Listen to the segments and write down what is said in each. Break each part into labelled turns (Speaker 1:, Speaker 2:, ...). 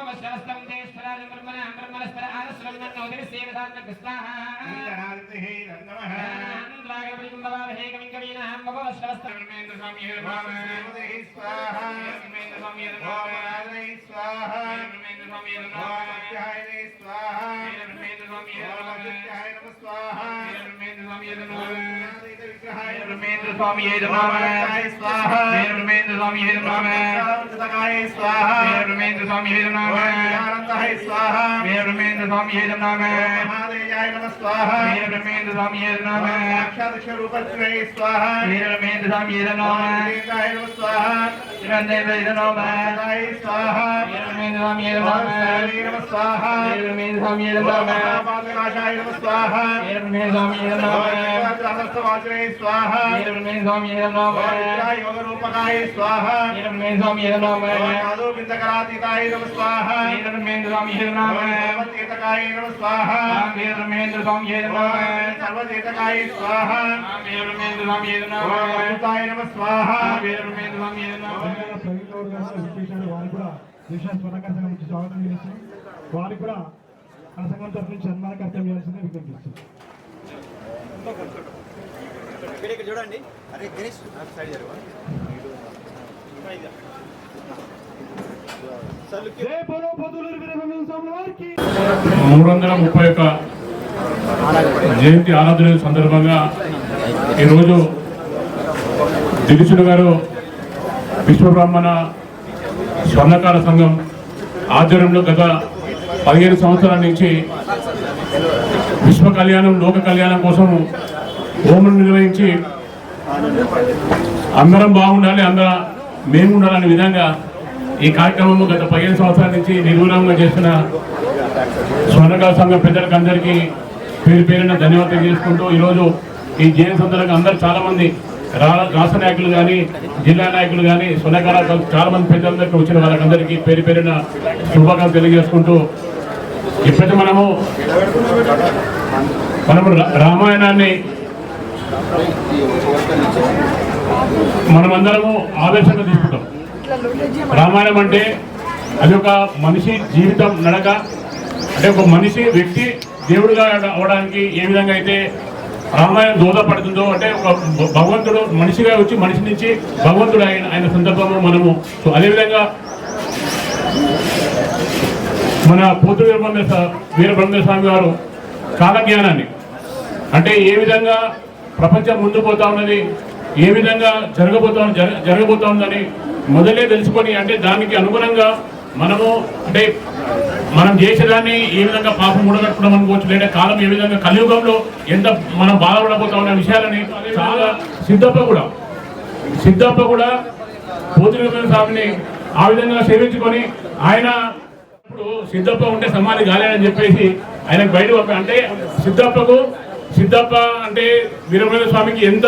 Speaker 1: ఉపమశ్రవస్తం దేశ్వరాజ బ్రహ్మణ బ్రహ్మణస్పర ఆనశ్రం నన్నోదరి
Speaker 2: వీరమేంద్ర
Speaker 1: స్వామి వీరమేంద్ర స్వామి వీరమేంద్ర స్వామి వీరమేంద్ర స్వామి వీరమేంద్ర స్వామి వీరమేంద్ర స్వామి స్వామి స్వామి
Speaker 3: స్వామి
Speaker 1: సేవదాత్మ కృష్ణాః
Speaker 4: విశేషాలు వారు కూడా దేశ స్వర్ణకర్త నుంచి స్వాగతం చేస్తూ వారికి కూడా మన సంఘం తరఫు నుంచి సన్మాన కర్తవ్యం చేయాల్సిందే విజ్ఞప్తిస్తుంది
Speaker 5: చూడండి. అరే గణేష్ సైడ్
Speaker 6: మూడు వందల ముప్పై ఒక్క జయంతి ఆరాధన సందర్భంగా ఈరోజు దిగుసుడు గారు విశ్వబ్రాహ్మణ స్వర్ణకార సంఘం ఆధ్వర్యంలో గత పదిహేను సంవత్సరాల నుంచి విశ్వ కళ్యాణం లోక కళ్యాణం కోసం హోమం నిర్వహించి అందరం బాగుండాలి అందరం మేము ఉండాలనే విధంగా ఈ కార్యక్రమం గత పదిహేను సంవత్సరాల నుంచి నిర్విరామంగా చేసిన స్వర్ణకాల సంఘం పెద్దలకు అందరికీ పేరు పేరున ధన్యవాదాలు చేసుకుంటూ ఈరోజు ఈ జైన్ సందర్భంగా అందరూ చాలామంది రా- రాష్ట్ర నాయకులు కానీ జిల్లా నాయకులు కానీ స్వర్ణకాల చాలామంది పెద్దలందరికీ వచ్చిన వాళ్ళకందరికీ పేరు పేరున శుభాకాంక్షలు తెలియజేసుకుంటూ ఇప్పటి మనము మనము రా- రామాయణాన్ని మనమందరము ఆదర్శంగా తీసుకుంటాం. రామాయణం అంటే అది ఒక మనిషి జీవితం నడక. అంటే ఒక మనిషి వ్యక్తి దేవుడిగా అవడానికి ఏ విధంగా అయితే రామాయణం దోహదపడుతుందో అంటే ఒక భగవంతుడు మనిషిగా వచ్చి మనిషి నుంచి భగవంతుడు ఆయన ఆయన సందర్భంలో మనము. సో అదేవిధంగా మన పోతు వీరబ్రహ్మేశ్వర వీరబ్రహ్మేశ్వర స్వామి గారు కాలజ్ఞానాన్ని అంటే ఏ విధంగా ప్రపంచం ముందు పోతా ఉన్నది ఏ విధంగా జరగబోతా జరగబోతా ఉందని మొదలే తెలుసుకొని అంటే దానికి అనుగుణంగా మనము అంటే మనం చేసేదాన్ని ఏ విధంగా పాపం మూడగట్టుకోవడం అనుకోవచ్చు లేదా కాలం ఏ విధంగా కలియుగంలో ఎంత మనం బాధపడబోతా ఉన్న విషయాలని చాలా సిద్ధప్ప కూడా సిద్ధప్ప కూడా పోతున్న స్వామిని ఆ విధంగా సేవించుకొని ఆయన ఇప్పుడు సిద్ధప్ప ఉంటే సమాధి కాలేదని చెప్పేసి ఆయనకు బయట అంటే సిద్ధప్పకు సిద్ధప్ప అంటే వీరభద్ర స్వామికి ఎంత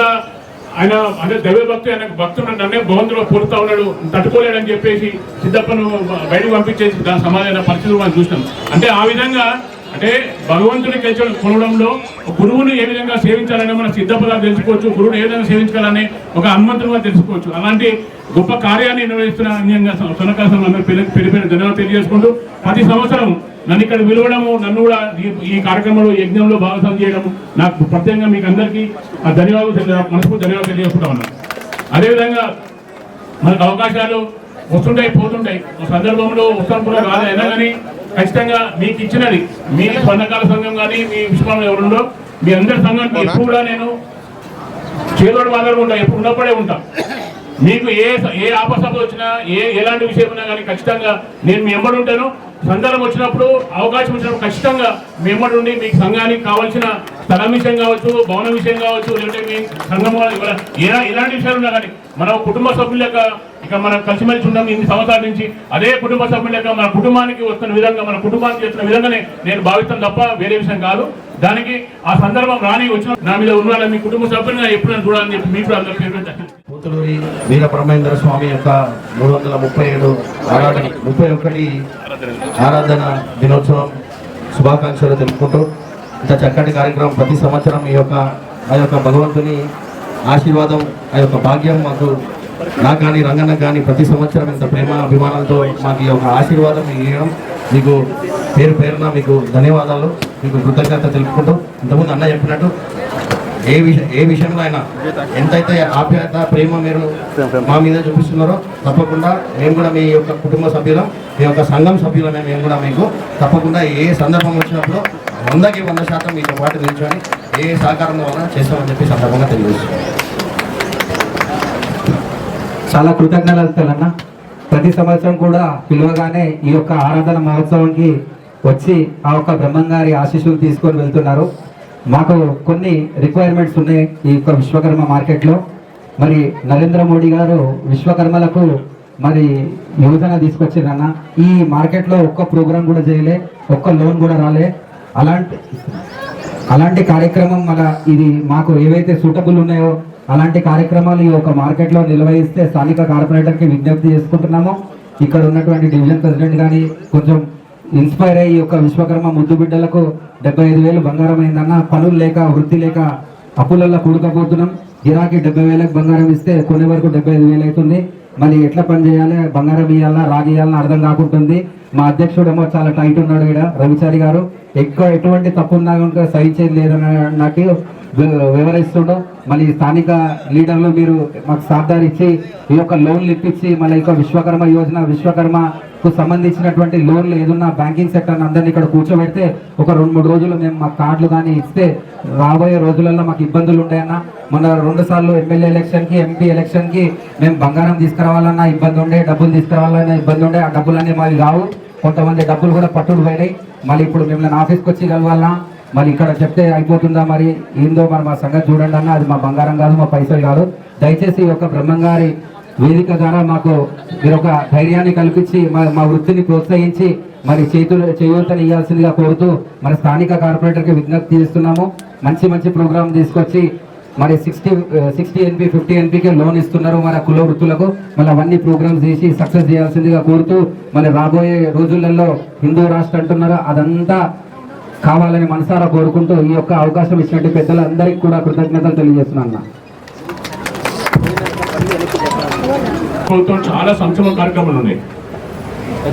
Speaker 6: ఆయన అంటే దైవ భక్తి ఆయన భక్తుడు నన్నే భగవంతుడు పొరుతా ఉన్నాడు తట్టుకోలేడని చెప్పేసి సిద్ధప్పను బయటకు పంపించేసి దాని సమాధాన పరిస్థితులు మనం చూసినాం. అంటే ఆ విధంగా అంటే భగవంతుని గెలిచడం కొనడంలో గురువుని ఏ విధంగా సేవించాలని మన సిద్ధపదా తెలుసుకోవచ్చు గురువుని ఏ విధంగా సేవించాలని ఒక హనుమంతుడుగా తెలుసుకోవచ్చు. అలాంటి గొప్ప కార్యాన్ని నిర్వహిస్తున్న అన్యంగా సునకాసం అందరూ పెళ్ళి ధన్యవాదాలు తెలియజేసుకుంటూ ప్రతి సంవత్సరం నన్ను ఇక్కడ విలువడము నన్ను కూడా ఈ- కార్యక్రమంలో యజ్ఞంలో భాగస్వామ్యం చేయడం నాకు ప్రత్యేకంగా మీకు అందరికీ ఆ ధన్యవాదాలు మనస్ఫూర్తి ధన్యవాదాలు తెలియజేసుకుంటా ఉన్నాను. అదేవిధంగా మనకు అవకాశాలు వస్తుంటాయి పోతుంటాయి. ఒక సందర్భంలో వస్తాను రాదు అయినా కానీ ఖచ్చితంగా మీకు ఇచ్చినది మీ స్వర్ణకాల సంఘం కానీ మీ విశ్వాసం ఎవరుండో మీ అందరి సంఘానికి ఎప్పుడు కూడా నేను చేదోడు మాదోడు ఉంటా ఎప్పుడు ఉన్నప్పుడే ఉంటా. మీకు ఏ ఏ ఆపశబ్దం వచ్చినా ఏ ఎలాంటి విషయం ఉన్నా కానీ ఖచ్చితంగా నేను మీ ఎంబడి ఉంటాను. సందర్భం వచ్చినప్పుడు అవకాశం వచ్చినప్పుడు ఖచ్చితంగా మీ ఎంబడి ఉండి మీకు సంఘానికి కావాల్సిన స్థలం విషయం కావచ్చు భవన విషయం కావచ్చు లేదంటే మీ సంఘం ఇవ్వాలి ఎలాంటి విషయాలు ఉన్నా కానీ మన కుటుంబ సభ్యుల యొక్క ఇక మనం కలిసిమెలిసి ఉన్నాం ఇన్ని సంవత్సరాల నుంచి అదే కుటుంబ సభ్యుల యొక్క మన కుటుంబానికి వస్తున్న విధంగా మన కుటుంబానికి చేస్తున్న విధంగానే నేను భావిస్తాను తప్ప వేరే విషయం కాదు. దానికి ఆ సందర్భం రాని వచ్చిన నా మీద ఉన్న మీ కుటుంబ సభ్యులు ఎప్పుడైనా చూడాలని చెప్పి మీకు అందరూ పేరు పెట్టి
Speaker 2: వీర బ్రహ్మేంద్ర స్వామి యొక్క మూడు వందల ముప్పై ఏడు ఆరాధన ముప్పై ఒకటి ఆరాధన దినోత్సవం శుభాకాంక్షలు తెలుపుకుంటూ ఇంత చక్కటి కార్యక్రమం ప్రతి సంవత్సరం ఈ యొక్క ఆ యొక్క భగవంతుని ఆశీర్వాదం ఆ యొక్క భాగ్యం మాకు నాకు కానీ రంగన్న కానీ ప్రతి సంవత్సరం ఇంత ప్రేమ అభిమానాలతో మాకు ఈ యొక్క ఆశీర్వాదం ఇవ్వడం మీకు పేరు పేరున మీకు ధన్యవాదాలు. మీకు కృతజ్ఞత తెలుపుకుంటూ ఇంతకుముందు అన్న చెప్పినట్టు ఏ విషయం ఏ విషయంలో అయినా ఎంతైతే ఆప్యాయత ప్రేమ మీరు మా మీద చూపిస్తున్నారో తప్పకుండా మేము కూడా మీ యొక్క కుటుంబ సభ్యులం మీ యొక్క సంఘం సభ్యులమే మేము కూడా మీకు తప్పకుండా ఏ సందర్భం వచ్చినప్పుడు వందకి వంద శాతం మీతో పాటు నిల్చొని ఏ సహకారం వల్ల చేస్తామని చెప్పి సందర్భంగా తెలియజేస్తున్నాం.
Speaker 7: చాలా కృతజ్ఞతలు అన్న ప్రతి సంవత్సరం కూడా పిలువగానే ఈ యొక్క ఆరాధన మహోత్సవానికి వచ్చి ఆ యొక్క బ్రహ్మంగారి ఆశీస్సులు తీసుకొని వెళ్తున్నారు. మాకు కొన్ని రిక్వైర్మెంట్స్ ఉన్నాయి ఈ యొక్క విశ్వకర్మ మార్కెట్లో. మరి నరేంద్ర మోడీ గారు విశ్వకర్మలకు మరి యోజన తీసుకొచ్చారన్న. ఈ మార్కెట్లో ఒక్క ప్రోగ్రామ్ కూడా చేయలే ఒక్క లోన్ కూడా రాలే. అలాంటి అలాంటి కార్యక్రమం మన ఇది మాకు ఏవైతే సూటబుల్ ఉన్నాయో అలాంటి కార్యక్రమాలు ఈ యొక్క మార్కెట్లో నిర్వహిస్తే స్థానిక కార్పొరేటర్కి విజ్ఞప్తి చేసుకుంటున్నాము. ఇక్కడ ఉన్నటువంటి డివిజన్ ప్రెసిడెంట్ కానీ కొంచెం ఇన్స్పైర్ అయ్యి ఒక యొక్క విశ్వకర్మ ముద్దు బిడ్డలకు డెబ్బై ఐదు వేలు బంగారం అయిందన్న పనులు లేక వృత్తి లేక అప్పులల్లో కూడకపోతున్నాం. గిరాకీ డెబ్బై వేలకు బంగారం ఇస్తే కొన్ని వరకు డెబ్బై ఐదు వేలు అవుతుంది. మరి ఎట్లా పని చేయాలి? బంగారం ఇవ్వాలా రాగి ఇవ్వాలని అర్థం కాకుంటుంది. మా అధ్యక్షుడేమో చాలా టైట్ ఉన్నాడు ఇక్కడ రవిచారి గారు. ఎక్కువ ఎటువంటి తప్పు ఉన్నా కనుక సహించేది లేదని నాకు వి- వివరిస్తుండో. మళ్ళీ స్థానిక లీడర్లు మీరు మాకు సాధారిచ్చి ఈ యొక్క లోన్లు ఇప్పించి మళ్ళీ యొక్క విశ్వకర్మ యోజన విశ్వకర్మ కు సంబంధించినటువంటి లోన్లు ఏదున్నా బ్యాంకింగ్ సెక్టర్ అందరినీ ఇక్కడ కూర్చోబెడితే ఒక రెండు మూడు రోజులు మేము మా కార్డులు కానీ ఇస్తే రాబోయే రోజులలో మాకు ఇబ్బందులు ఉంటాయన్న. మొన్న రెండు సార్లు ఎమ్మెల్యే ఎలక్షన్కి ఎంపీ ఎలక్షన్కి మేము బంగారం తీసుకురావాలన్నా ఇబ్బంది ఉండే డబ్బులు తీసుకురావాలన్నా ఇబ్బంది ఉండే ఆ డబ్బులన్నీ మావి రావు. కొంతమంది డబ్బులు కూడా పట్టుడు పోయినాయి. మళ్ళీ ఇప్పుడు మిమ్మల్ని ఆఫీస్కి వచ్చి కలవాలన్నా మళ్ళీ ఇక్కడ చెప్తే అయిపోతుందా మరి? ఏందో మరి మా సంగతి చూడండి అన్న అది మా బంగారం కాదు మా పైసలు కాదు. దయచేసి ఈ యొక్క బ్రహ్మంగారి వేదిక ద్వారా మాకు మీరు ఒక ధైర్యాన్ని కల్పించి మా మా వృత్తిని ప్రోత్సహించి మరి చేతులు చేయూతని ఇవ్వాల్సిందిగా కోరుతూ మరి స్థానిక కార్పొరేటర్కి విజ్ఞప్తి చేస్తున్నాము మంచి మంచి ప్రోగ్రాం తీసుకొచ్చి మరి సిక్స్టీ సిక్స్టీ ఎన్పి ఫిఫ్టీ ఎన్పికి లోన్ ఇస్తున్నారు మన కుల వృత్తులకు మళ్ళీ అవన్నీ ప్రోగ్రామ్స్ చేసి సక్సెస్ చేయాల్సిందిగా కోరుతూ మరి రాబోయే రోజులలో హిందూ రాష్ట్ర అంటున్నారు అదంతా కావాలని మనసారా కోరుకుంటూ ఈ యొక్క అవకాశం ఇచ్చినట్టు పెద్దలందరికీ కూడా కృతజ్ఞతలు తెలియజేస్తున్నాను అన్న.
Speaker 6: ప్రభుత్వం చాలా సంక్షేమ కార్యక్రమాలు ఉన్నాయి.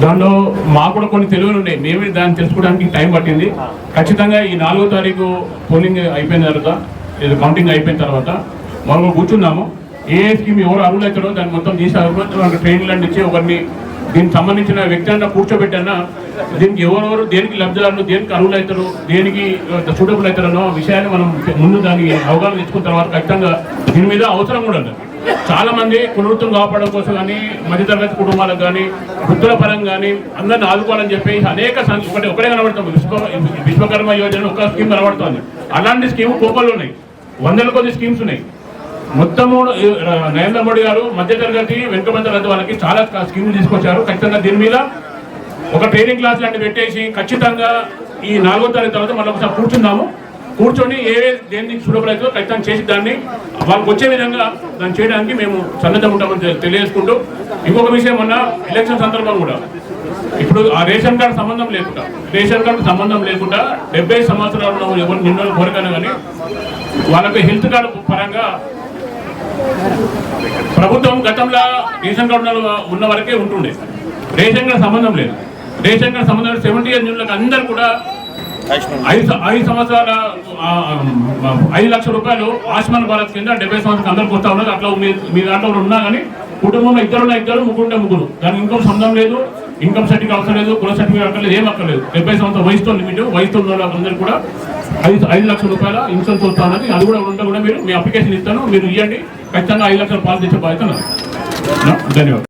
Speaker 6: దానిలో మాకు కూడా కొన్ని తెలివిలు ఉన్నాయి. మేమే దాన్ని తెలుసుకోవడానికి టైం పట్టింది. ఖచ్చితంగా ఈ నాలుగో తారీఖు పోలింగ్ అయిపోయిన తర్వాత కౌంటింగ్ అయిపోయిన తర్వాత మనం కూర్చున్నాము. ఏ స్కీమ్ ఎవరు అర్హులు దాన్ని మొత్తం తీసి అర్హులు ట్రైనింగ్ ఇచ్చి ఒకరిని దీనికి సంబంధించిన వ్యక్తి అన్న కూర్చోబెట్టన్నా దీనికి ఎవరెవరు దేనికి లబ్ధిదారులు దేనికి అర్హులు దేనికి సూటబుల్ అవుతారనో విషయాన్ని మనం ముందు దానికి అవగాహన తెచ్చుకున్న తర్వాత ఖచ్చితంగా దీని మీద అవసరం కూడా ఉంది చాలా మంది కులవృత్తులు కాపాడడం కోసం కానీ మధ్యతరగతి కుటుంబాలకు కానీ వృద్ధుల పరంగా కానీ అందరిని ఆదుకోవాలని చెప్పి అనేక ఒకటి ఒకటే కనబడుతుంది విశ్వ విశ్వకర్మ యోజన ఒక స్కీమ్ కనబడుతుంది. అలాంటి స్కీమ్ కోపలు ఉన్నాయి. వందల కొద్ది స్కీమ్స్ ఉన్నాయి. మొత్తము నరేంద్ర మోడీ గారు మధ్యతరగతి వెనుకబడిన తరగతి వాళ్ళకి చాలా స్కీములు తీసుకొచ్చారు. ఖచ్చితంగా దీని మీద ఒక ట్రైనింగ్ క్లాస్ లాంటివి పెట్టేసి ఖచ్చితంగా ఈ నాలుగో తారీఖు తర్వాత మళ్ళీ ఒకసారి కూర్చుందాము. కూర్చొని ఏ దేన్ని సూటబుల్ ఖచ్చితంగా చేసి దాన్ని వాళ్ళకి వచ్చే విధంగా దాన్ని చేయడానికి మేము సన్నద్ధం ఉంటామని తెలియజేసుకుంటూ ఇంకొక విషయం మొన్న ఎలక్షన్ సందర్భం కూడా. ఇప్పుడు ఆ రేషన్ కార్డు సంబంధం లేకుండా రేషన్ కార్డు సంబంధం లేకుండా డెబ్బై సంవత్సరాలు ఎవరు నిన్న కోరికైనా కానీ వాళ్ళకి హెల్త్ కార్డు పరంగా ప్రభుత్వం గతంలో రేషన్ కార్డు ఉన్న- వరకే ఉంటుండే. రేషన్ కార్డు సంబంధం లేదు. రేషన్ కార్డు సంబంధం సెవెంటీ ఇయర్స్ నిండులకు అందరు కూడా ఐదు ఐదు సంవత్సరాల ఐదు లక్షల రూపాయలు ఆయుష్మాన్ భారత్ కింద డెబ్బై సంవత్సరాలు అందరికి వస్తా ఉన్నారు అట్లా మీ మీ దాంట్లో ఉన్నా కానీ కుటుంబంలో ఇద్దరు ఇద్దరు ముగ్గురు ఉంటే ముగ్గురు. దానికి ఇన్కమ్ సంబంధం లేదు ఇన్కమ్ సర్టిఫికేట్ అవసరం లేదు కుల సర్టిఫికేట్ అక్కర్లేదు ఏం అక్కర్లేదు. డెబ్బై సంవత్సరం వయసుతో లిమిట్ వయసుతో ఉన్న వాళ్ళందరూ కూడా ఐదు ఐదు లక్షల రూపాయల ఇన్సూరెన్స్ వస్తానని అది కూడా ఉంటే కూడా మీరు మీ అప్లికేషన్ ఇస్తాను మీరు ఇవ్వండి ఖచ్చితంగా ఐదు లక్షల పాలు తెచ్చే బాధ్యత ధన్యవాదాలు.